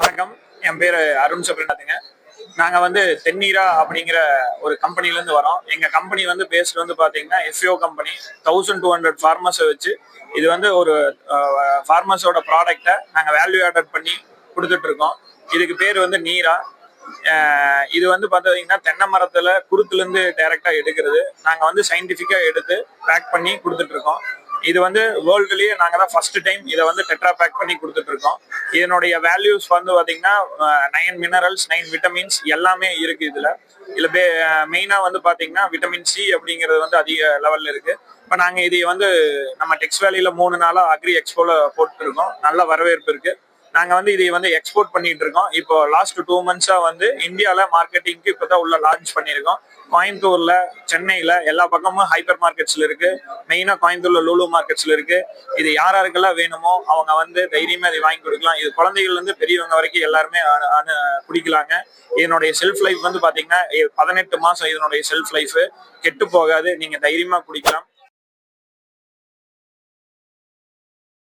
வணக்கம். என் பேர் அருண் சுப்ரநாத்துங்க. நாங்க வந்து தென்னீரா அப்படிங்கிற ஒரு கம்பெனில இருந்து வரோம். எங்க கம்பெனி வந்து பேஸ்ட் வந்து பாத்தீங்கன்னா FO company thousand two hundred ஃபார்மர்ஸை வச்சு இது வந்து ஒரு ஃபார்மர்ஸோட ப்ராடக்டை நாங்க வேல்யூ ஆடட் பண்ணி கொடுத்துட்டு இருக்கோம். இதுக்கு பேர் வந்து நீரா. இது வந்து பார்த்தீங்கன்னா தென்னை மரத்துல குருத்துல இருந்து டைரக்டா எடுக்கிறது. நாங்க வந்து சயின்டிஃபிக்கா எடுத்து பேக் பண்ணி கொடுத்துட்டு இருக்கோம் இது வந்து வேர்ல்டுலயே நாங்க தான் ஃபர்ஸ்ட் டைம் இதை வந்து டெட்ரா பேக் பண்ணி கொடுத்துட்டு இருக்கோம் இதனுடைய வேல்யூஸ் வந்து பாத்தீங்கன்னா நைன் மினரல்ஸ் நைன் விட்டமின்ஸ் எல்லாமே இருக்கு இதுல. இதுல மெயினா வந்து பாத்தீங்கன்னா விட்டமின் சி அப்படிங்கிறது வந்து அதிக லெவல்ல இருக்கு. இப்போ நாங்க இதை வந்து நம்ம டெக்ஸ் வேலியில மூணு நாளா அக்ரி எக்ஸ்போல போட்டு இருக்கோம் நல்ல வரவேற்பு இருக்கு. நாங்கள் வந்து இதை வந்து எக்ஸ்போர்ட் பண்ணிட்டு இருக்கோம். இப்போ லாஸ்ட் டூ மந்த்ஸாக வந்து இந்தியாவில் மார்க்கெட்டிங்க்கு இப்போ தான் உள்ள லான்ச் பண்ணியிருக்கோம். கோயம்புத்தூர்ல சென்னையில எல்லா பக்கமும் ஹைப்பர் மார்க்கெட்ஸ்ல இருக்கு. மெயினா கோயம்புத்தூர்ல லூலு மார்க்கெட்ஸ்ல இருக்கு. இது யார் யாருக்கெல்லாம் வேணுமோ அவங்க வந்து தைரியமா இதை வாங்கி கொடுக்கலாம். இது குழந்தைகள்ல இருந்து பெரியவங்க வரைக்கும் எல்லாருமே அனு- குடிக்கலாங்க இதனுடைய செல்ஃப் லைஃப் வந்து பாத்தீங்கன்னா பதினெட்டு மாசம் இதனுடைய செல்ஃப் லைஃப் கெட்டு போகாது. நீங்க தைரியமா குடிக்கலாம்.